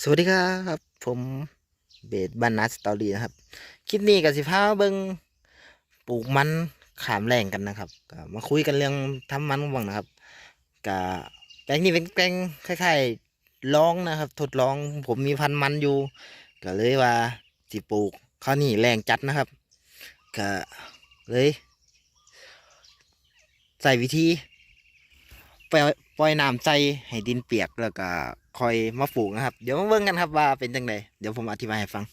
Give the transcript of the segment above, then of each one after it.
สวัสดีครับ ผมเบสบันนัสตอรี่นะครับ คลิปนี้กับสิพาเบิงปลูกมันขามแรงกันนะครับก็มาคุยกันเรื่องทำมันบ้างนะครับก็แปลงนี้เป็นแปลงคล้ายๆลองนะครับ ทดลองผมมีพันมันอยู่ ก็เลยว่าสิปลูกข้าวนี่แรงจัดนะครับก็เลยใส่วิธีปล่อยปล่อยน้ำใส่ให้ดินเปียกแล้วก็ คอยมาปลูกนะครับ เดี๋ยวมาเบิ่งกันครับว่าเป็นจังไดเดี๋ยวผมอธิบายให้ฟัง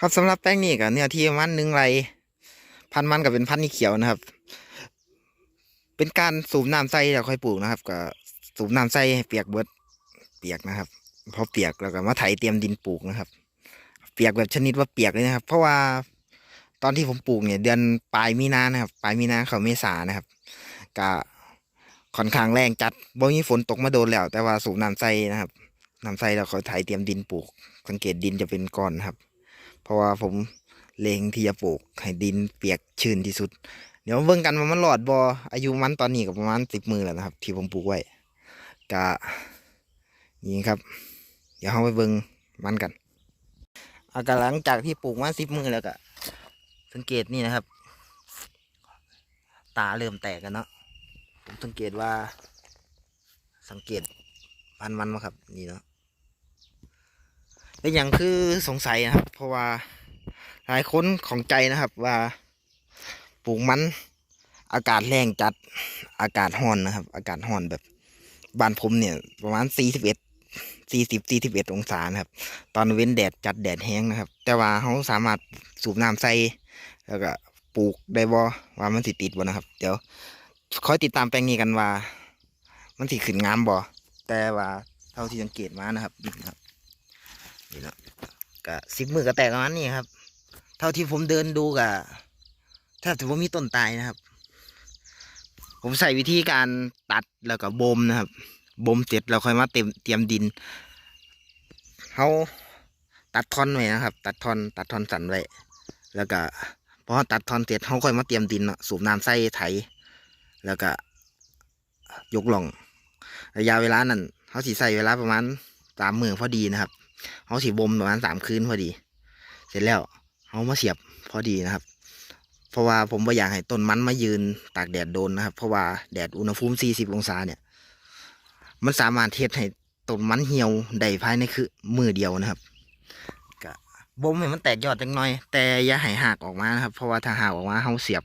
ครับสำหรับแป้งนี่ก็เนื้อที่มันหนึ่งไรพันมันก็เป็นพันนี่เขียวนะครับ เป็นการสูบน้ำใส่แล้วค่อยปลูกนะครับก็สูบน้ำใส่ให้เปียกเบิดเปียกนะครับพอเปียกแล้วก็มาไถเตรียมดินปลูกนะครับ เปียกแบบชนิดว่าเปียกเลยนะครับ เพราะว่าตอนที่ผมปลูกเนี่ย เดือนปลายมีนานะครับ ปลายมีนาเขาเมษานะครับก็ ค่อนข้างแรงจัดบ่มีฝนตกมาโดนแล้ว แต่ว่าสูบน้ำใส่นะครับน้ำใส่แล้วเขาไถเตรียมดินปลูก สังเกตดินจะเป็นก้อนครับ เพราะว่าผมเลงที่จะปลูกให้ดินเปียกชื้นที่สุด เดี๋ยวเบิ่งกันว่ามันหลอดบออายุมันตอนนี้ก็ประมาณสิบมือแล้วนะครับ ที่ผมปลูกไว้กะนี่ครับ เดี๋ยวเราไปเบิ่งมันกัน อากหลังจากที่ปลูกมาสิบมือแล้วก็สังเกตนี่นะครับ ตาเริ่มแตกกันเนาะ ผมสังเกตว่า สังเกตพันมันมาครับ นี่เนาะและอย่างคือสงสัยนะครับ เพราะว่าหลายคนของใจนะครับว่าปลูกมัน อากาศแรงจัดอากาศร้อนนะครับ อากาศร้อนแบบบ้านผมเนี่ย ประมาณสี่สิบเอ็ดสี่สิบสี่สิบเอ็ดองศานะครับ ตอนเว้นแดดจัดแดดแห้งนะครับ แต่ว่าเขาสามารถสูบน้ำใส่แล้วก็ปลูกได้บ่ว่ามันสิติดบ่นะครับ เดี๋ยว คอยติดตามแปลงนี้กันว่า มันสิขึ้นงามบ่แต่ว่าเท่าที่สังเกตมานะครับนี่ครับนี่เนาะก็สิบมือก็แตกประมาณนี้ครับ เท่าที่ผมเดินดูกะถ้าถือว่ามีต้นตายนะครับ ผมใส่วิธีการตัดแล้วก็บ่มนะครับบ่มเสร็จแล้วค่อยมาเต็มเตรียมดินเขาตัดท่อนไว้นะครับ ตัดท่อนตัดท่อนสันไว้แล้วก็พอตัดท่อนเสร็จเขาค่อยมาเตรียมดินสูบน้ำใส่ไถ แล้วก็ยกลองระยะเวลานั้นเขาสิใส่เวลาประมาณสามมือพอดีนะครับเขาสีบ่มประมาณสามคืนพอดี เสร็จแล้วเขามาเสียบพอดีนะครับ เพราะว่าผมไม่อยากให้ต้นมันมายืนตากแดดโดนนะครับ เพราะว่าแดดอุณหภูมิ 40 องศาเนี่ย มันสามารถเทศให้ต้นมันเหี่ยวได้ภายในคือมือเดียวนะครับก็บ่มให้มันแตกยอดจังหน่อย แต่อย่าให้หักออกมานะครับ เพราะว่าถ้าหักออกมาเขาเสียบ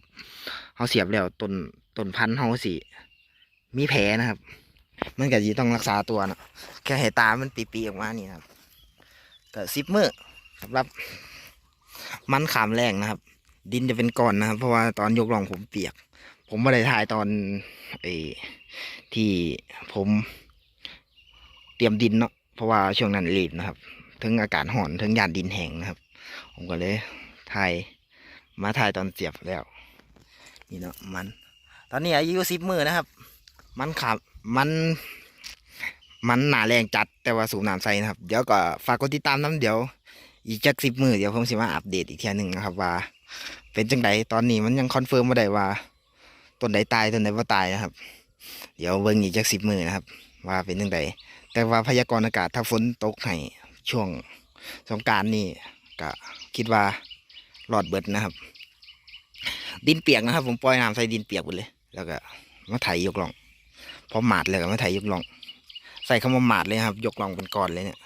เขาเสียบแล้วต้น ต้นพันธุ์เขาสิมีแผลนะครับ มันก็จะต้องรักษาตัวเนาะแค่ให้ตามันปีๆออกมานี่ครับก็สิบมือสำหรับ มันขามแรงนะครับ ดินจะเป็นก้อนนะครับ เพราะว่าตอนยกลองผมเปียก ผมไม่ได้ถ่ายตอนไอ้ที่ผมเตรียมดินเนาะเพราะว่าช่วงนั้นรีบนะครับถึงอากาศห่อนถึงหยานดินแห้งนะครับ ผมก็เลยถ่ายมาถ่ายตอนเสียบแล้ว นี่เนาะมัน อนนี้อายุสิบมือนะครับ มันขับมัน มันหนาแรงจัดแต่ว่าสูบน้ำใส่นะครับ เดี๋ยวก็ฝากกดติดตามน้ำเดี๋ยว อีกจักสิบมือเดี๋ยวผมสิมาอัปเดตอีกเทียหนึ่งนะครับว่า เป็นจังไดตอนนี้มันยังคอนเฟิร์มม่ได้ว่าต้นใดตายต้นใดว่าตายนะครับ เดี๋ยวเบิ่งอีกจักสิบมือนะครับ ว่าเป็นจังไดแต่ว่าพยากรณ์อากาศถ้าฝนตกให้ช่วงสงการนี่ก็คิดว่าหลอดเบิดนะครับ ดินเปียกนะครับ ผมปล่อยน้ำใส่ดินเปียกหมดเลย แล้วก็มาไถยกล่องพอหมาดเลยก็มาไถยกล่อง ใส่คำว่าหมาดเลยครับ ยกล่องเป็นก้อนเลยเนี่ย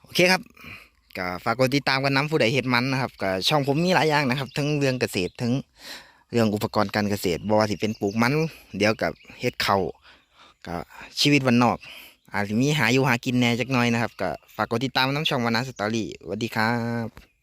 โอเคครับก็ฝากกดติดตามกันน้ำผู้ใดเห็ดมันนะครับก็ช่องผมมีหลายอย่างนะครับ ทั้งเรื่องเกษตรทั้งเรื่องอุปกรณ์การเกษตรบว่าที่เป็นปลูกมัน เดี๋ยวกับเฮ็ดเขาวก็ชีวิตวันนอก อาจจะมีหาอยู่หากินแน่จักหน่อยนะครับก็ฝากกดติดตามน้ำช่องวันนาสตอรี่สวัสดีครับ